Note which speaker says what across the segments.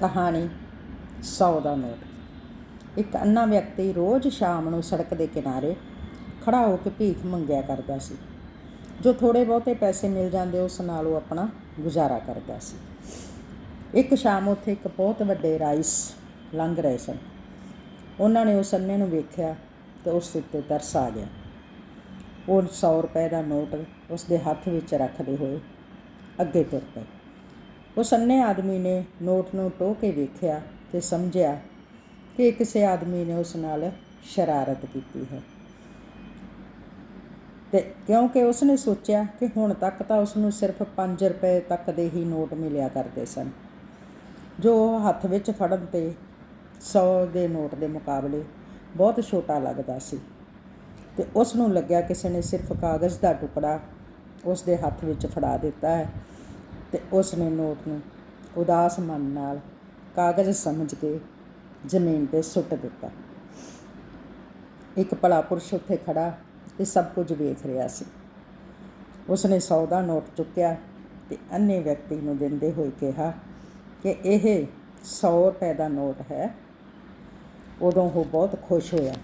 Speaker 1: ਕਹਾਣੀ 100 ਦਾ ਨੋਟ। ਇੱਕ ਅੰਨਾ ਵਿਅਕਤੀ ਰੋਜ਼ ਸ਼ਾਮ ਨੂੰ ਸੜਕ ਦੇ ਕਿਨਾਰੇ ਖੜਾ ਹੋ ਕੇ ਭੀਖ ਮੰਗਿਆ ਕਰਦਾ ਸੀ। ਜੋ ਥੋੜੇ ਬਹੁਤੇ ਪੈਸੇ ਮਿਲ ਜਾਂਦੇ ਉਸ ਨਾਲ ਉਹ ਆਪਣਾ ਗੁਜ਼ਾਰਾ ਕਰਦਾ ਸੀ। ਇੱਕ ਸ਼ਾਮ ਉੱਥੇ ਇੱਕ ਬਹੁਤ ਵੱਡੇ ਰਾਈਸ ਲੰਘ ਰਹੇ ਸਨ। ਉਹਨਾਂ ਨੇ ਉਸ ਅੰਨੇ ਨੂੰ ਵੇਖਿਆ ਤੇ ਉਸ ਉੱਤੇ ਤਰਸ ਆ ਗਿਆ। ਉਹ 100 ਰੁਪਏ ਦਾ ਨੋਟ ਉਸ ਦੇ ਹੱਥ ਵਿੱਚ ਰੱਖਦੇ ਹੋਏ ਅੱਗੇ ਤੁਰ ਪਏ। ਉਸ ਅੰਨੇ ਆਦਮੀ ਨੇ ਨੋਟ ਨੂੰ ਟੋਹ ਕੇ ਵੇਖਿਆ ਤੇ ਸਮਝਿਆ ਕਿ ਕਿਸੇ ਆਦਮੀ ਨੇ ਉਸ ਨਾਲ ਸ਼ਰਾਰਤ ਕੀਤੀ ਹੈ। ਤੇ ਕਿਉਂਕਿ ਉਸ ਨੇ ਸੋਚਿਆ ਕਿ ਹੁਣ ਤੱਕ ਤਾਂ ਉਸ ਨੂੰ ਸਿਰਫ 5 ਰੁਪਏ ਤੱਕ ਦੇ ਹੀ ਨੋਟ ਮਿਲਿਆ ਕਰਦੇ ਸਨ, ਜੋ ਉਹ ਹੱਥ ਵਿੱਚ ਫੜਨ ਤੇ 100 ਦੇ ਨੋਟ ਦੇ ਮੁਕਾਬਲੇ ਬਹੁਤ ਛੋਟਾ ਲੱਗਦਾ ਸੀ। ਤੇ ਉਸ ਨੂੰ ਲੱਗਿਆ ਕਿਸੇ ਨੇ ਸਿਰਫ ਕਾਗਜ਼ ਦਾ ਟੁਕੜਾ ਉਸ ਦੇ ਹੱਥ ਵਿੱਚ ਫੜਾ ਦਿੱਤਾ ਹੈ। ਤੇ ਉਸ ਨੇ ਨੋਟ ਨੂੰ ਉਦਾਸ ਮਨ ਨਾਲ ਕਾਗਜ਼ ਸਮਝ ਕੇ ਜ਼ਮੀਨ ਤੇ ਸੁੱਟ ਦਿੱਤਾ। ਇੱਕ ਭਲਾ ਪੁਰਸ਼ ਉੱਥੇ ਖੜਾ ਤੇ ਸਭ ਕੁਝ ਵੇਖ ਰਿਹਾ ਸੀ। ਉਸ ਨੇ 100 ਦਾ ਨੋਟ ਚੁੱਕਿਆ ਤੇ ਅੰਨੇ ਵਿਅਕਤੀ ਨੂੰ ਦਿੰਦੇ ਹੋਏ ਕਿਹਾ ਕਿ ਇਹ 100 ਰੁਪਏ ਦਾ ਨੋਟ ਹੈ। ਉਦੋਂ ਉਹ ਬਹੁਤ ਖੁਸ਼ ਹੋਇਆ।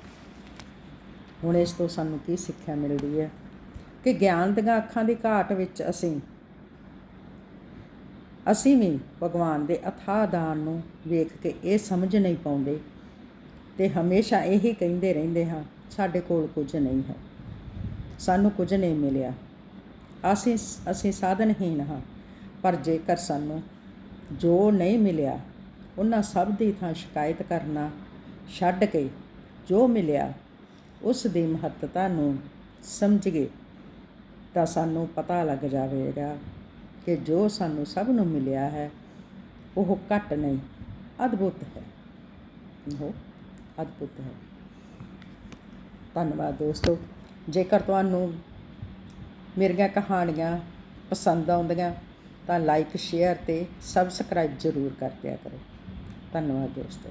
Speaker 1: ਹੁਣ ਇਸ ਤੋਂ ਸਾਨੂੰ ਕੀ ਸਿੱਖਿਆ ਮਿਲਦੀ ਹੈ ਕਿ ਗਿਆਨ ਦੀਆਂ ਅੱਖਾਂ ਦੀ ਘਾਟ ਵਿੱਚ ਅਸੀਂ ਅਸੀਂ ਵੀ ਭਗਵਾਨ ਦੇ ਅਥਾਹ ਦਾਨ ਨੂੰ ਵੇਖ ਕੇ ਇਹ ਸਮਝ ਨਹੀਂ ਪਾਉਂਦੇ ਤੇ ਹਮੇਸ਼ਾ ਇਹੀ ਕਹਿੰਦੇ ਰਹਿੰਦੇ ਹਾਂ, ਸਾਡੇ ਕੋਲ ਕੁਝ ਨਹੀਂ ਹੈ, ਸਾਨੂੰ ਕੁਝ ਨਹੀਂ ਮਿਲਿਆ। ਅਸੀਂ ਅਸੀਂ ਸਾਧਨਹੀਨ ਹਾਂ, ਪਰ ਜੇਕਰ ਸਾਨੂੰ ਜੋ ਨਹੀਂ ਮਿਲਿਆ, ਉਹਨਾਂ ਸਭ ਦੀ ਥਾਂ ਸ਼ਿਕਾਇਤ ਕਰਨਾ ਛੱਡ ਕੇ ਜੋ ਮਿਲਿਆ, ਉਸ ਦੀ ਮਹੱਤਤਾ ਨੂੰ ਸਮਝ ਗਏ ਤਾਂ ਸਾਨੂੰ ਪਤਾ ਲੱਗ ਜਾਵੇਗਾ ਕਿ ਜੋ ਸਾਨੂੰ ਸਭ ਨੂੰ ਮਿਲਿਆ ਹੈ, ਉਹ ਘੱਟ ਨਹੀਂ, ਅਦਭੁਤ ਹੈ। ਉਹ ਅਦਭੁਤ ਹੈ। ਧੰਨਵਾਦ ਦੋਸਤੋ। ਜੇਕਰ ਤੁਹਾਨੂੰ ਮੇਰੀਆਂ ਕਹਾਣੀਆਂ ਪਸੰਦ ਆਉਂਦੀਆਂ, ਤਾਂ ਲਾਈਕ ਸ਼ੇਅਰ ਤੇ ਸਬਸਕ੍ਰਾਈਬ ਜ਼ਰੂਰ ਕਰ ਦਿਆ ਕਰੋ। ਧੰਨਵਾਦ ਦੋਸਤੋ।